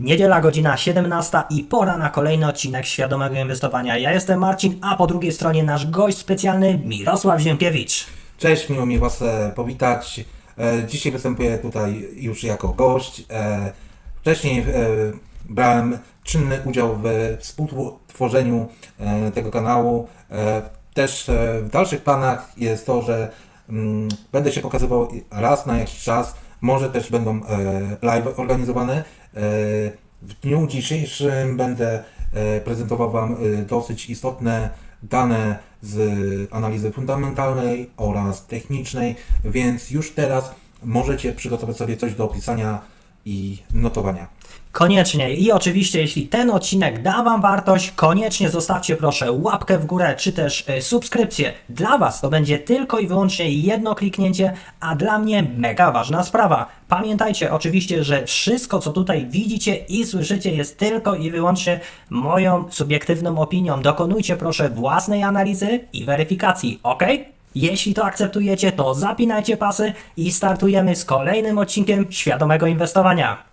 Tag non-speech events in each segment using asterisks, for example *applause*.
Niedziela, godzina 17 i pora na kolejny odcinek Świadomego Inwestowania. Ja jestem Marcin, a po drugiej stronie nasz gość specjalny Mirosław Ziemkiewicz. Cześć, miło mi Was e, powitać. E, Dzisiaj występuję tutaj już jako gość. E, Wcześniej brałem czynny udział w współtworzeniu tego kanału. Też w dalszych planach jest to, że mm, będę się pokazywał raz na jakiś czas. Może też będą live organizowane. E, W dniu dzisiejszym będę e, prezentował Wam e, dosyć istotne dane z analizy fundamentalnej oraz technicznej, więc już teraz możecie przygotować sobie coś do opisania i notowania. Koniecznie i oczywiście, jeśli ten odcinek da Wam wartość, koniecznie zostawcie proszę łapkę w górę czy też e, subskrypcję. Dla Was to będzie tylko i wyłącznie jedno kliknięcie, a dla mnie mega ważna sprawa. Pamiętajcie oczywiście, że wszystko co tutaj widzicie i słyszycie jest tylko i wyłącznie moją subiektywną opinią. Dokonujcie proszę własnej analizy i weryfikacji, ok? Jeśli to akceptujecie, to zapinajcie pasy i startujemy z kolejnym odcinkiem świadomego inwestowania.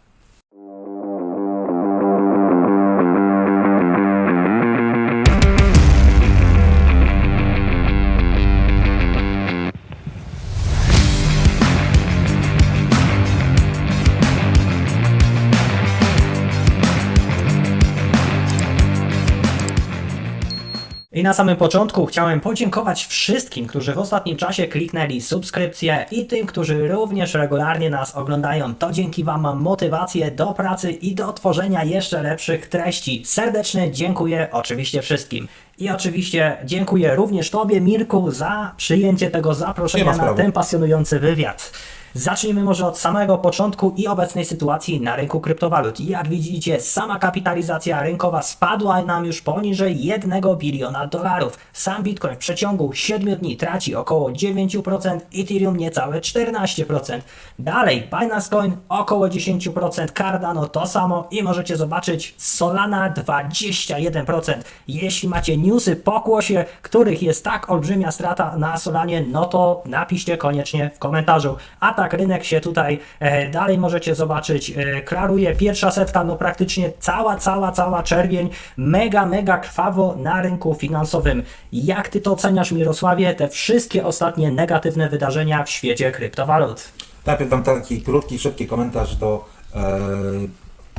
Na samym początku chciałem podziękować wszystkim, którzy w ostatnim czasie kliknęli subskrypcję i tym, którzy również regularnie nas oglądają. To dzięki Wam mam motywację do pracy i do tworzenia jeszcze lepszych treści. Serdecznie dziękuję oczywiście wszystkim. I oczywiście dziękuję również Tobie, Mirku, za przyjęcie tego zaproszenia na ten pasjonujący wywiad. Zacznijmy może od samego początku i obecnej sytuacji na rynku kryptowalut. Jak widzicie, sama kapitalizacja rynkowa spadła nam już poniżej 1 biliona dolarów. Sam Bitcoin w przeciągu 7 dni traci około 9%, Ethereum niecałe 14%. Dalej, Binance Coin około 10%, Cardano to samo i możecie zobaczyć Solana 21%. Jeśli macie newsy po kłosie, których jest tak olbrzymia strata na Solanie, no to napiszcie koniecznie w komentarzu. A tak rynek się tutaj e, dalej możecie zobaczyć, e, klaruje pierwsza setka, no praktycznie cała, cała, cała czerwień, mega, mega krwawo na rynku finansowym. Jak ty to oceniasz Mirosławie, te wszystkie ostatnie negatywne wydarzenia w świecie kryptowalut? Najpierw dam taki krótki, szybki komentarz do e,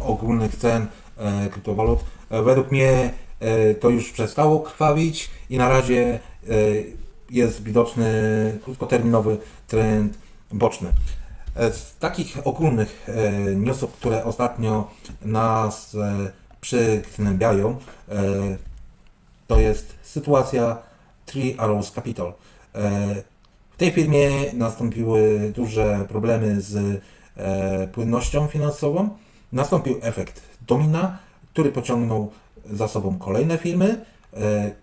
ogólnych cen e, kryptowalut. E, według mnie e, to już przestało krwawić i na razie e, jest widoczny krótkoterminowy trend boczny. E, Z takich ogólnych e, newsów, które ostatnio nas e, przygnębiają, to jest sytuacja Three Arrows Capital. W tej firmie nastąpiły duże problemy z płynnością finansową. Nastąpił efekt domina, który pociągnął za sobą kolejne firmy,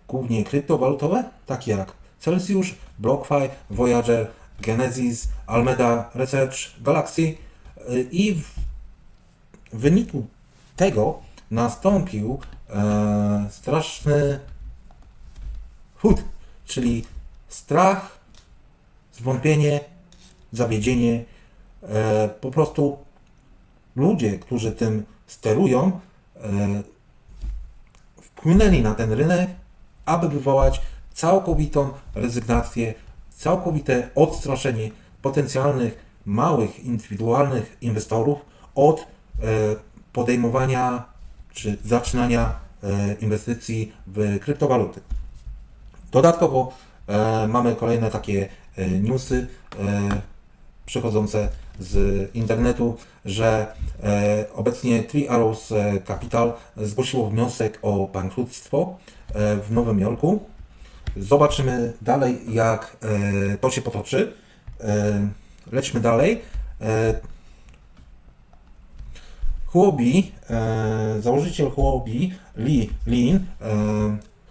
głównie kryptowalutowe, takie jak Celsius, BlockFi, Voyager, Genesis, Almeda Research, Galaxy e, i w w wyniku tego nastąpił e, straszny chód, czyli strach, zwątpienie, zawiedzienie. E, po prostu ludzie, którzy tym sterują, e, wpłynęli na ten rynek, aby wywołać całkowitą rezygnację, całkowite odstraszenie potencjalnych małych, indywidualnych inwestorów od e, podejmowania czy zaczynania e, inwestycji w kryptowaluty. Dodatkowo e, mamy kolejne takie newsy przychodzące z internetu, że obecnie Three Arrows Capital zgłosiło wniosek o bankructwo w Nowym Jorku. Zobaczymy dalej, jak e, to się potoczy. E, lećmy dalej. E, Huobi, założyciel Huobi, Li Lin,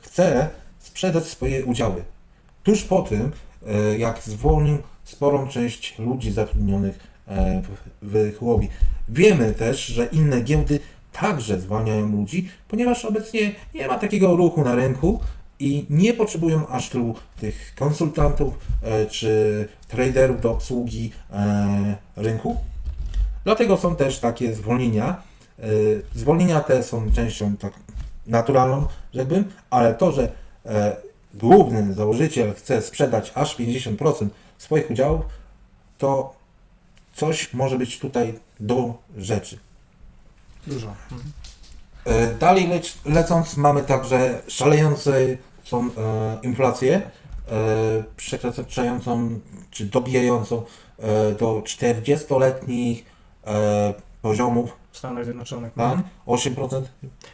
chce sprzedać swoje udziały. Tuż po tym, jak zwolnił sporą część ludzi zatrudnionych w, w Huobi. Wiemy też, że inne giełdy także zwalniają ludzi, ponieważ obecnie nie ma takiego ruchu na rynku i nie potrzebują aż tylu tych konsultantów e, czy traderów do obsługi e, rynku. Dlatego są też takie zwolnienia. y, zwolnienia te są częścią tak naturalną, rzekłbym, ale to, że e, główny założyciel chce sprzedać aż 50% swoich udziałów, to coś może być tutaj do rzeczy. Dużo. E, Dalej lec, lecąc, mamy także szalejące są e, inflację, e, przekraczającą czy dobijającą e, do 40-letnich e, poziomów, W Stanach Zjednoczonych. tak? 8%.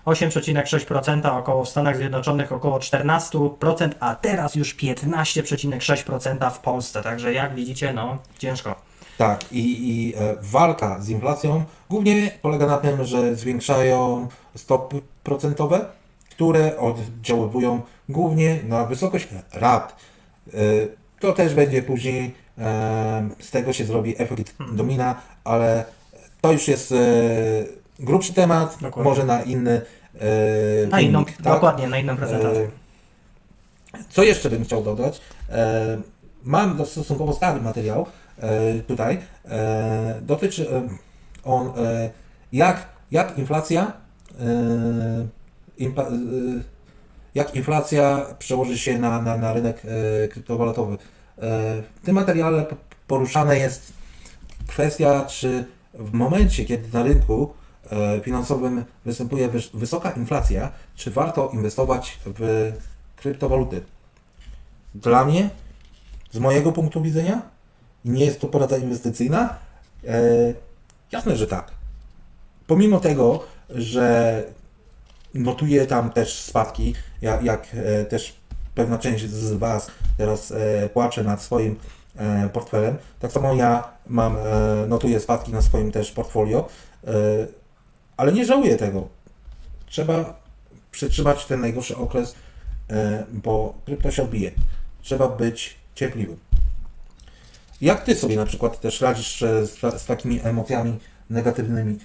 8,6% około w Stanach Zjednoczonych, około 14%, a teraz już 15,6% w Polsce. Także jak widzicie, no ciężko. Tak, i, i e, walka z inflacją głównie polega na tym, że zwiększają stopy procentowe, które oddziaływują głównie na wysokość rat. E, To też będzie później, e, z tego się zrobi efekt domina, ale to już jest grubszy temat, Dokładnie. może na inny Na inną, tak? dokładnie, na inną prezentację. Co jeszcze bym chciał dodać? Mam stosunkowo stary materiał e, tutaj. E, dotyczy e, on jak, jak inflacja jak inflacja przełoży się na, na, na rynek kryptowalutowy. W tym materiale poruszana jest kwestia, czy w momencie, kiedy na rynku finansowym występuje wys- wysoka inflacja, czy warto inwestować w kryptowaluty. Dla mnie, z mojego punktu widzenia, nie jest to porada inwestycyjna. E, jasne, że tak. Pomimo tego, że notuję tam też spadki, jak, jak e, też pewna część z Was teraz e, płacze nad swoim e, portfelem, tak samo ja mam, e, notuję spadki na swoim też portfolio, e, ale nie żałuję tego. Trzeba przetrzymać ten najgorszy okres, e, bo krypto się odbije. Trzeba być cierpliwym. Jak Ty sobie na przykład też radzisz e, z, z takimi emocjami negatywnymi?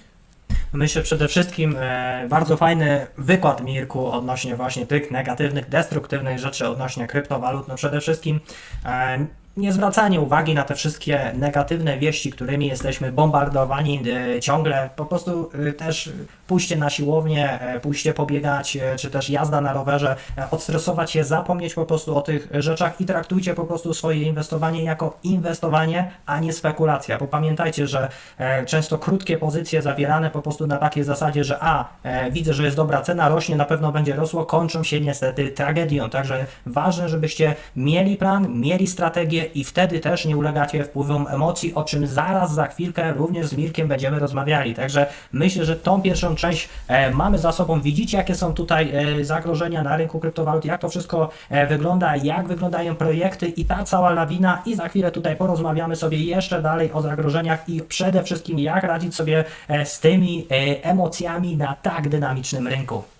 Myślę przede wszystkim e, bardzo fajny wykład Mirku odnośnie właśnie tych negatywnych, destruktywnych rzeczy odnośnie kryptowalut. No przede wszystkim e, nie zwracanie uwagi na te wszystkie negatywne wieści, którymi jesteśmy bombardowani e, ciągle. Po prostu e, też pójście na siłownię, pójście pobiegać, czy też jazda na rowerze, odstresować się, zapomnieć po prostu o tych rzeczach i traktujcie po prostu swoje inwestowanie jako inwestowanie, a nie spekulacja. Bo pamiętajcie, że e, często krótkie pozycje zawierane po prostu na takiej zasadzie, że a, e, widzę, że jest dobra cena, rośnie, na pewno będzie rosło, kończą się niestety tragedią. Także ważne, żebyście mieli plan, mieli strategię i wtedy też nie ulegacie wpływom emocji, o czym zaraz za chwilkę również z Mirkiem będziemy rozmawiali. Także myślę, że tą pierwszą część e, mamy za sobą. Widzicie, jakie są tutaj e, zagrożenia na rynku kryptowalut, jak to wszystko e, wygląda, jak wyglądają projekty i ta cała lawina. I za chwilę tutaj porozmawiamy sobie jeszcze dalej o zagrożeniach i przede wszystkim jak radzić sobie z tymi emocjami na tak dynamicznym rynku.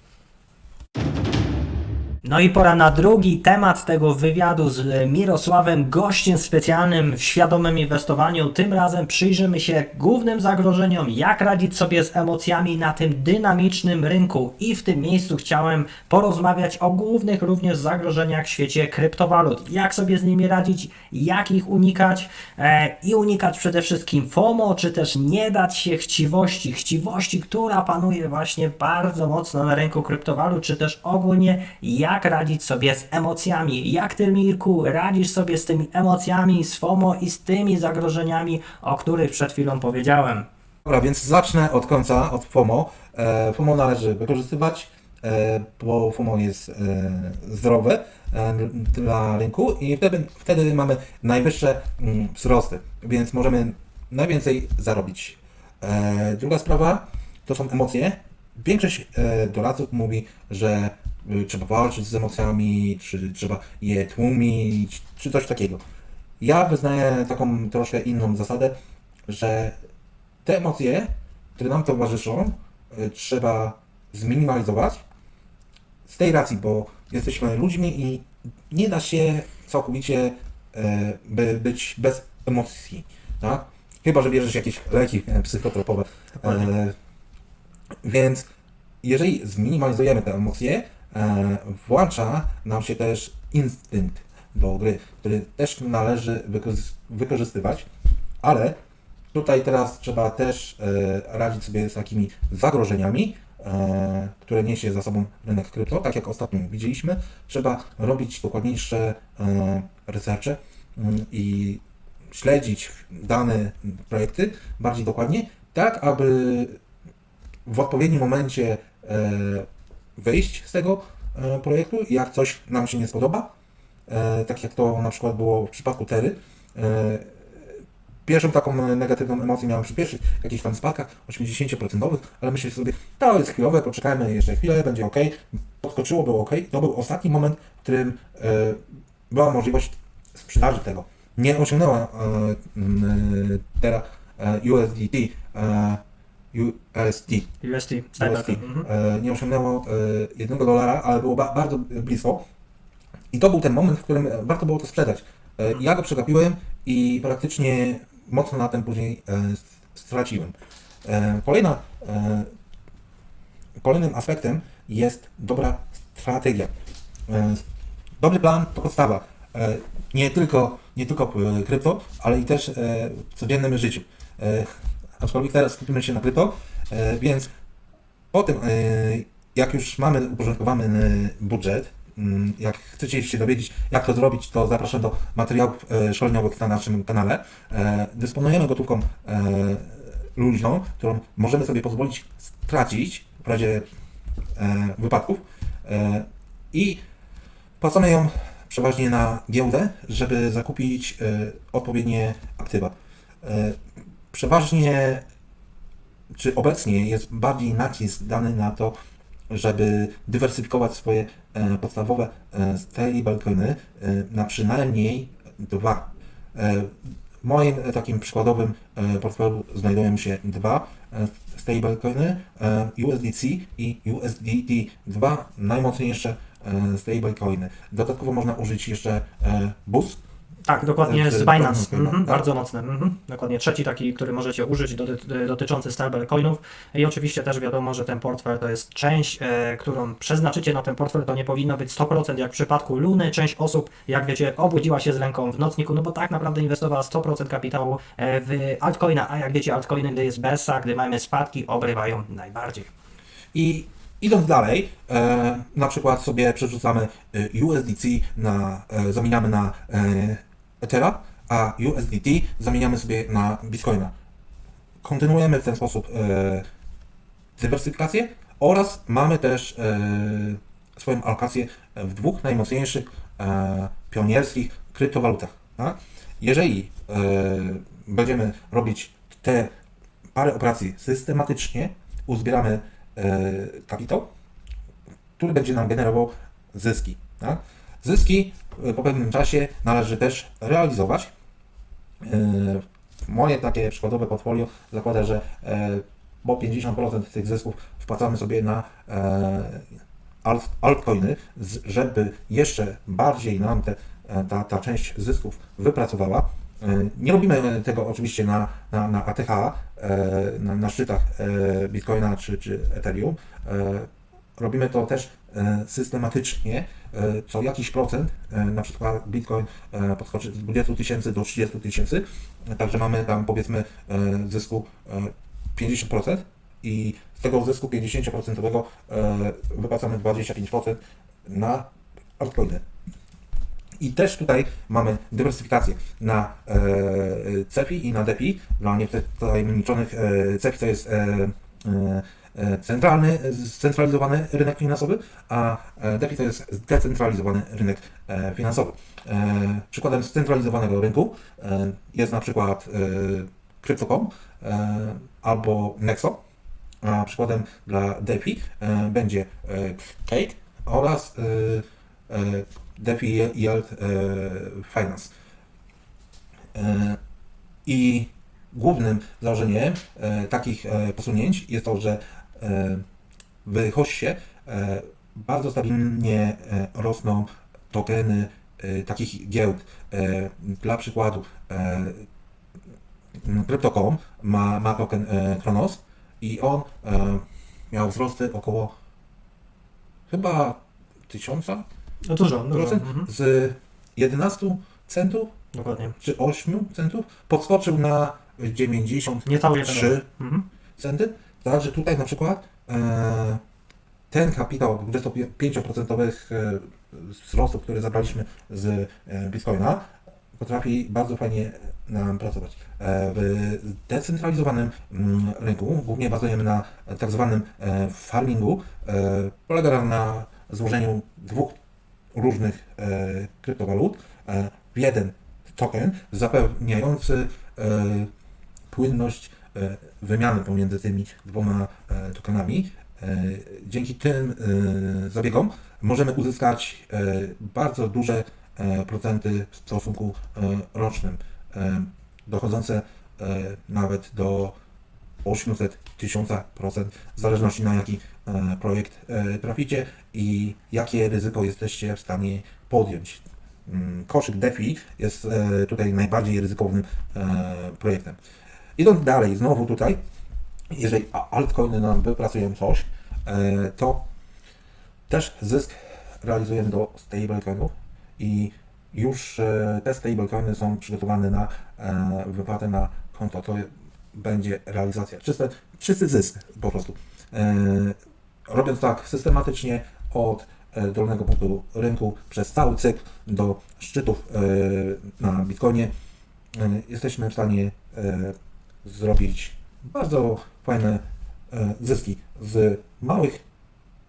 No i pora na drugi temat tego wywiadu z e, Mirosławem, gościem specjalnym w świadomym inwestowaniu. Tym razem przyjrzymy się głównym zagrożeniom, jak radzić sobie z emocjami na tym dynamicznym rynku. I w tym miejscu chciałem porozmawiać o głównych również zagrożeniach w świecie kryptowalut. Jak sobie z nimi radzić, jak ich unikać e, i unikać przede wszystkim FOMO, czy też nie dać się chciwości, chciwości, która panuje właśnie bardzo mocno na rynku kryptowalut, czy też ogólnie jak radzić sobie z emocjami. Jak ty, Mirku, radzisz sobie z tymi emocjami, z FOMO i z tymi zagrożeniami, o których przed chwilą powiedziałem. Dobra, więc zacznę od końca, od FOMO. E, FOMO należy wykorzystywać, e, bo FOMO jest e, zdrowe dla rynku i wtedy, wtedy mamy najwyższe mm, wzrosty, więc możemy najwięcej zarobić. Druga sprawa to są emocje. Większość doradców mówi, że trzeba walczyć z emocjami, czy trzeba je tłumić, czy coś takiego. Ja wyznaję taką troszkę inną zasadę, że te emocje, które nam towarzyszą, y, trzeba zminimalizować z tej racji, bo jesteśmy ludźmi i nie da się całkowicie e, by być bez emocji, tak? Chyba, że bierzesz jakieś leki psychotropowe. E, więc jeżeli zminimalizujemy te emocje, włącza nam się też instynkt do gry, który też należy wykorzystywać, ale tutaj teraz trzeba też e, radzić sobie z takimi zagrożeniami, e, które niesie za sobą rynek krypto. Tak jak ostatnio widzieliśmy, trzeba robić dokładniejsze e, researche mm, i śledzić dane projekty bardziej dokładnie, tak aby w odpowiednim momencie e, wyjść z tego e, projektu, jak coś nam się nie spodoba, e, tak jak to na przykład było w przypadku Tery. E, Pierwszą taką negatywną emocję miałem przy pierwszych jakichś tam spadkach 80%, ale myślę sobie, to jest chwilowe, poczekajmy jeszcze chwilę, będzie ok. Podskoczyło, było ok. To był ostatni moment, w którym była możliwość sprzedaży tego. Nie osiągnęła teraz USDT, e, USD, UST, USD stablecoin. Mhm. e, nie osiągnęło e, jednego dolara, ale było ba bardzo blisko. I to był ten moment, w którym e, warto było to sprzedać. E, ja go przegapiłem i praktycznie mocno na tym później straciłem. Kolejna, kolejnym aspektem jest dobra strategia. Dobry plan to podstawa. Nie tylko, nie tylko krypto, ale i też w codziennym życiu. E, aczkolwiek teraz skupimy się na krypto, e, więc po tym, e, jak już mamy uporządkowany budżet, mm, jak chcecie się dowiedzieć, jak to zrobić, to zapraszam do materiałów e, szkoleniowych na naszym kanale. E, Dysponujemy gotówką e, luźną, którą możemy sobie pozwolić stracić w razie e, wypadków e, i płacamy ją przeważnie na giełdę, żeby zakupić e, odpowiednie aktywa. Przeważnie czy obecnie jest bardziej nacisk dany na to, żeby dywersyfikować swoje e, podstawowe e, stablecoiny e, na przynajmniej dwa. W moim takim przykładowym portfelu znajdują się dwa stablecoiny, USDC i USDT, dwa najmocniejsze stablecoiny. Dodatkowo można użyć jeszcze BUS, Tak, dokładnie Z z Binance. Mhm, tak. Bardzo mocny. Mhm. Dokładnie trzeci taki, który możecie użyć doty- dotyczący stablecoinów. I oczywiście też wiadomo, że ten portfel to jest część, e, którą przeznaczycie na ten portfel. To nie powinno być 100% jak w przypadku Luny. Część osób, jak wiecie, obudziła się z ręką w nocniku, no bo tak naprawdę inwestowała 100% kapitału e, w altcoina, a jak wiecie, altcoiny, gdy jest besa, gdy mamy spadki, obrywają najbardziej. I idąc dalej, e, na przykład sobie przerzucamy e, USDC na, e, zamieniamy na e, Ethera, a USDT zamieniamy sobie na Bitcoina. Kontynuujemy w ten sposób e, dywersyfikację oraz mamy też e, swoją alokację w dwóch najmocniejszych e, pionierskich kryptowalutach. Tak? Jeżeli e, będziemy robić te parę operacji systematycznie, uzbieramy e, kapitał, który będzie nam generował zyski. Tak? Zyski e, po pewnym czasie należy też realizować. E, Moje takie przykładowe portfolio zakłada, że e, bo 50% tych zysków wpłacamy sobie na alt- altcoiny, żeby jeszcze bardziej nam te, ta, ta część zysków wypracowała. Nie robimy tego oczywiście na, na, na ATH, na, na szczytach Bitcoina czy, czy Ethereum. Robimy to też e, systematycznie, e, co jakiś procent, e, na przykład Bitcoin podskoczy z 20 tysięcy do 30 tysięcy, także mamy tam powiedzmy zysku e, 50% i z tego zysku 50% e, wypłacamy 25% na altcoiny. I też tutaj mamy dywersyfikację na e, CEPI i na DEPI. Dla nietajemniczonych e, CEPI to jest centralny, scentralizowany rynek finansowy, a e, DEPI to jest zdecentralizowany rynek e, finansowy. E, przykładem scentralizowanego rynku e, jest na przykład e, Crypto.com e, albo Nexo. A przykładem dla DeFi e, będzie e, Cake oraz e, e, DeFi Yield e, Finance. E, I głównym założeniem e, takich e, posunięć jest to, że e, w hoście e, bardzo stabilnie e, rosną tokeny e, takich giełd. E, Dla przykładu e, Crypto.com ma, ma token e, Kronos i on e, miał wzrosty około chyba 1000 No dużo, dużo. procent Mhm. z 11 centów Dokładnie. czy 8 centów podskoczył na 93 Niecałe jeden euro. Mhm. centy. Także tutaj na przykład e, ten kapitał 25% e, wzrostu, który zabraliśmy z e, Bitcoina, potrafi bardzo fajnie nam pracować. E, w zdecentralizowanym mm, rynku, głównie bazujemy na tak zwanym farmingu, polega na złożeniu dwóch różnych kryptowalut w jeden token zapewniający płynność wymiany pomiędzy tymi dwoma e, tokenami. E, Dzięki tym e, zabiegom możemy uzyskać bardzo duże procenty w stosunku rocznym, dochodzące nawet do 800 tysiąca procent, w zależności na jaki projekt traficie i jakie ryzyko jesteście w stanie podjąć. Mm, Koszyk DeFi jest tutaj najbardziej ryzykownym projektem. Idąc dalej, znowu tutaj, jeżeli altcoiny nam wypracują coś, e, to też zysk realizujemy do stablecoinów i już e, te stablecoiny są przygotowane na e, wypłatę na konto. To będzie realizacja. Czysty, czysty zysk po prostu. Robiąc tak systematycznie od dolnego punktu rynku przez cały cykl do szczytów na Bitcoinie, jesteśmy w stanie zrobić bardzo fajne e, zyski z małych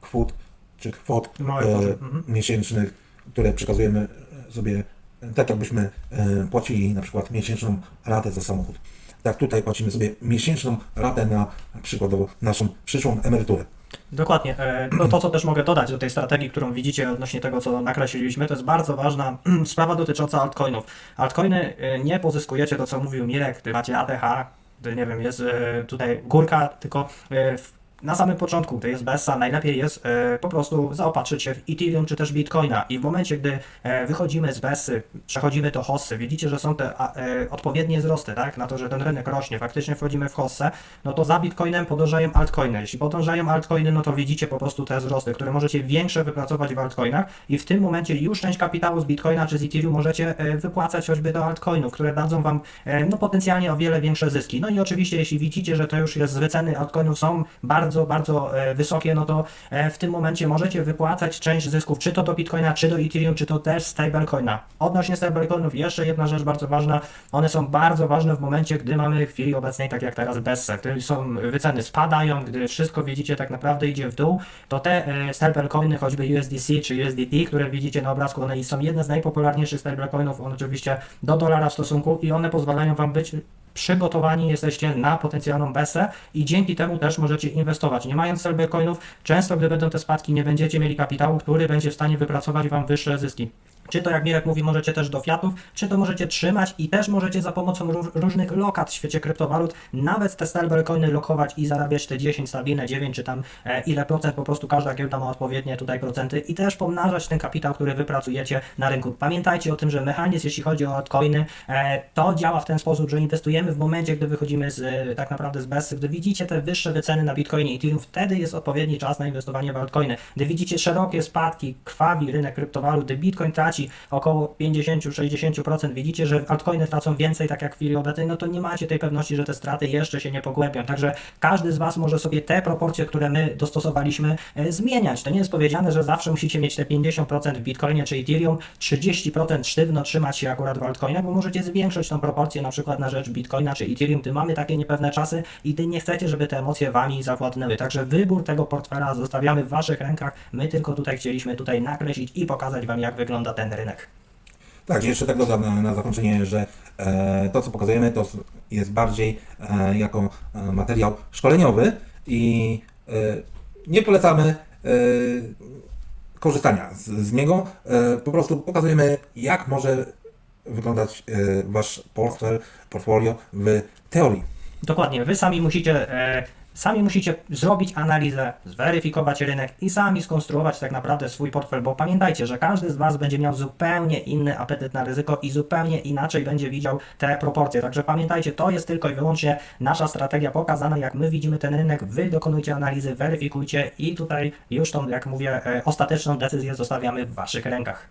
kwot czy kwot e, mhm. miesięcznych, które przekazujemy sobie e, tak, jakbyśmy e, płacili na przykład miesięczną ratę za samochód. Tak, tutaj płacimy sobie miesięczną ratę na przykładowo naszą przyszłą emeryturę. Dokładnie. No to, co też mogę dodać do tej strategii, którą widzicie odnośnie tego, co nakreśliliśmy, to jest bardzo ważna *clears throat* sprawa dotycząca altcoinów. Altcoiny nie pozyskujecie, to co mówił Mirek, gdy macie ATH, nie wiem, jest e, tutaj górka, tylko e, w na samym początku, gdy jest BESA, najlepiej jest e, po prostu zaopatrzyć się w Ethereum czy też Bitcoina i w momencie, gdy e, wychodzimy z BESy, przechodzimy do hossy, widzicie, że są te a, e, odpowiednie wzrosty, tak, na to, że ten rynek rośnie, faktycznie wchodzimy w hossę, no to za Bitcoinem podążają altcoiny. Jeśli podążają altcoiny, no to widzicie po prostu te wzrosty, które możecie większe wypracować w altcoinach i w tym momencie już część kapitału z Bitcoina czy z Ethereum możecie e, wypłacać choćby do altcoinów, które dadzą Wam e, no potencjalnie o wiele większe zyski. No i oczywiście, jeśli widzicie, że to już jest wyceny altcoinów są bardzo, bardzo e, wysokie, no to e, w tym momencie możecie wypłacać część zysków, czy to do Bitcoina, czy do Ethereum, czy to też stablecoina. Odnośnie stablecoinów, jeszcze jedna rzecz bardzo ważna, one są bardzo ważne w momencie, gdy mamy w chwili obecnej, tak jak teraz BESE, gdy są wyceny spadają, gdy wszystko widzicie tak naprawdę idzie w dół, to te e, stablecoiny, choćby USDC czy USDT, które widzicie na obrazku, one są jedne z najpopularniejszych stablecoinów, one oczywiście do dolara w stosunku i one pozwalają Wam być przygotowani jesteście na potencjalną besę i dzięki temu też możecie inwestować. Nie mając stablecoinów, często gdy będą te spadki, nie będziecie mieli kapitału, który będzie w stanie wypracować Wam wyższe zyski. Czy to jak Mirek mówi, możecie też do fiatów, czy to możecie trzymać i też możecie za pomocą ró- różnych lokat w świecie kryptowalut nawet te stablecoiny lokować i zarabiać te 10 stabilne, 9 czy tam e, ile procent, po prostu każda giełda ma odpowiednie tutaj procenty i też pomnażać ten kapitał, który wypracujecie na rynku. Pamiętajcie o tym, że mechanizm, jeśli chodzi o altcoiny, e, to działa w ten sposób, że inwestujemy w momencie, gdy wychodzimy z e, tak naprawdę z BESy, gdy widzicie te wyższe wyceny na Bitcoinie i Ethereum, wtedy jest odpowiedni czas na inwestowanie w altcoiny. Gdy widzicie szerokie spadki, krwawi rynek kryptowalut, gdy Bitcoin traci około 50-60%, widzicie, że altcoiny tracą więcej, tak jak w chwili obecnej, no to nie macie tej pewności, że te straty jeszcze się nie pogłębią. Także każdy z Was może sobie te proporcje, które my dostosowaliśmy, e, zmieniać. To nie jest powiedziane, że zawsze musicie mieć te 50% w Bitcoinie czy Ethereum, 30% sztywno trzymać się akurat w altcoinach, bo możecie zwiększyć tą proporcję na przykład na rzecz Bitcoina czy Ethereum, gdy mamy takie niepewne czasy i gdy nie chcecie, żeby te emocje Wami zawładnęły. Także wybór tego portfela zostawiamy w Waszych rękach. My tylko tutaj chcieliśmy tutaj nakreślić i pokazać Wam, jak wygląda ten rynek. Tak, jeszcze tak dodam na, na zakończenie, że e, to co pokazujemy to jest bardziej e, jako e, materiał szkoleniowy i e, nie polecamy e, korzystania z, z niego. E, po prostu pokazujemy jak może wyglądać e, Wasz portfel, portfolio w teorii. Dokładnie, wy sami musicie, e, sami musicie zrobić analizę, zweryfikować rynek i sami skonstruować tak naprawdę swój portfel, bo pamiętajcie, że każdy z Was będzie miał zupełnie inny apetyt na ryzyko i zupełnie inaczej będzie widział te proporcje. Także pamiętajcie, to jest tylko i wyłącznie nasza strategia pokazana, jak my widzimy ten rynek. Wy dokonujcie analizy, weryfikujcie i tutaj już tą, jak mówię, e, ostateczną decyzję zostawiamy w Waszych rękach.